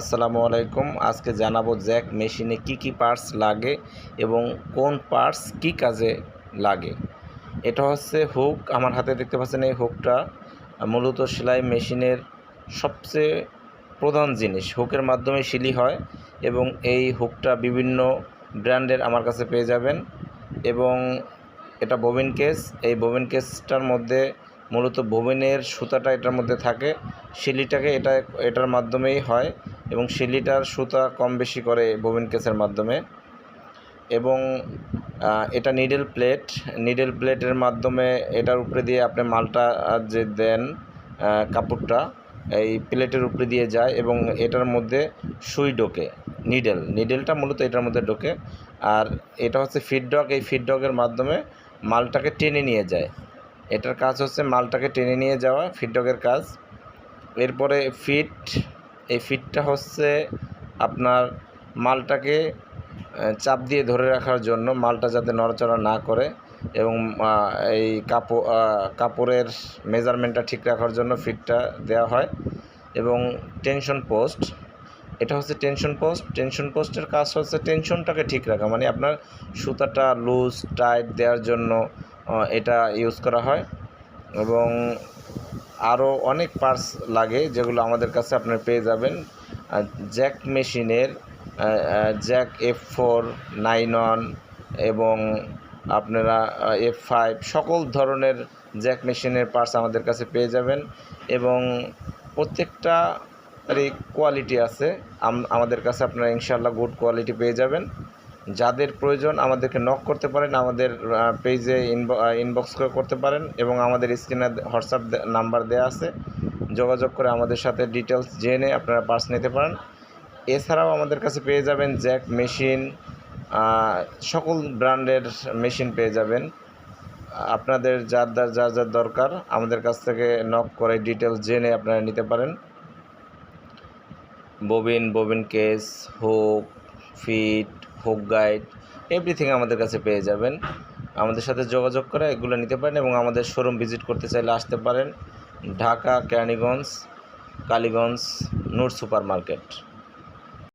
আসসালামু আলাইকুম। আজকে জানাব জ্যাক মেশিনে কি কি পার্টস লাগে এবং কোন পার্টস কি কাজে লাগে। এটা হচ্ছে হুক। আমার হাতে দেখতে পাচ্ছেন এই হুকটা মূলত সেলাই মেশিনের সবচেয়ে প্রধান জিনিস। হুকের মাধ্যমে সিলি হয় এবং এই হুকটা বিভিন্ন ব্র্যান্ডের আমার কাছে পেয়ে যাবেন এবং এটা ববিন কেস। এই ববিন কেসটার মধ্যে মূলত ববিনের সুতাটা এটার মধ্যে থাকে। সিলিটাকে এটা এটার মাধ্যমেই হয়। এবং সিলিটার সুতা কম বেশি করে ববিন কেসের মাধ্যমে। এবং এটা নিডেল প্লেট নিডেল প্লেটের মাধ্যমে এটার উপরে দিয়ে আপনি মালটা যে দেন কাপড়টা, এই প্লেটের উপরে দিয়ে যায় এবং এটার মধ্যে সুই ঢোকে। নিডেল নিডেলটা মূলত এটার মধ্যে ঢোকে। আর এটা হচ্ছে ফিডডক এই ফিডডকের মাধ্যমে মালটাকে টেনে নিয়ে যায়। এটার কাজ হচ্ছে মালটাকে টেনে নিয়ে যাওয়া ফিডডকের কাজ। এরপরে ফিট এই ফিটটা হচ্ছে আপনার মালটাকে চাপ দিয়ে ধরে রাখার জন্য মালটা যাতে নড়াচড়া না করে এবং এই কাপড় কাপড়ের মেজারমেন্টটা ঠিক রাখার জন্য ফিটটা দেওয়া হয় এবং টেনশন পোস্ট এটা হচ্ছে টেনশন পোস্ট টেনশন পোস্টের কাজ হচ্ছে টেনশনটাকে ঠিক রাখা মানে আপনার সুতাটা লুজ টাইট দেওয়ার জন্য এটা ইউজ করা হয় এবং আরও অনেক পার্টস লাগে যেগুলো আমাদের কাছে আপনার পেয়ে যাবেন। জ্যাক মেশিনের jack F four nine one এবং আপনারা এফ ফাইভ সকল ধরনের জ্যাক মেশিনের পার্টস আমাদের কাছে পেয়ে যাবেন এবং প্রত্যেকটা কোয়ালিটি আছে। আমাদের কাছে আপনারা ইনশাল্লাহ গুড কোয়ালিটি পেয়ে যাবেন। যাদের প্রয়োজন আমাদেরকে নক করতে পারেন, আমাদের পেজে ইনবক্স করে করতে পারেন এবং আমাদের স্ক্রিনে হোয়াটসঅ্যাপ নাম্বার দেওয়া আছে। যোগাযোগ করে আমাদের সাথে ডিটেলস জেনে আপনারা পার্স নিতে পারেন। এছাড়াও আমাদের কাছে পেয়ে যাবেন জ্যাক মেশিন সকল ব্র্যান্ডের মেশিন পেয়ে যাবেন। আপনাদের যার যার যার যার দরকার, আমাদের কাছ থেকে নক করে ডিটেলস জেনে আপনারা নিতে পারেন। Bobbin bobbin case hook fit hook guide everything আমাদের কাছে পেয়ে যাবেন। আমাদের সাথে যোগাযোগ করে এগুলো নিতে পারেন এবং আমাদের শোরুম ভিজিট করতে চাইলে আসতে পারেন। Dhaka, Keraniganj, Kaliganj, Noor super market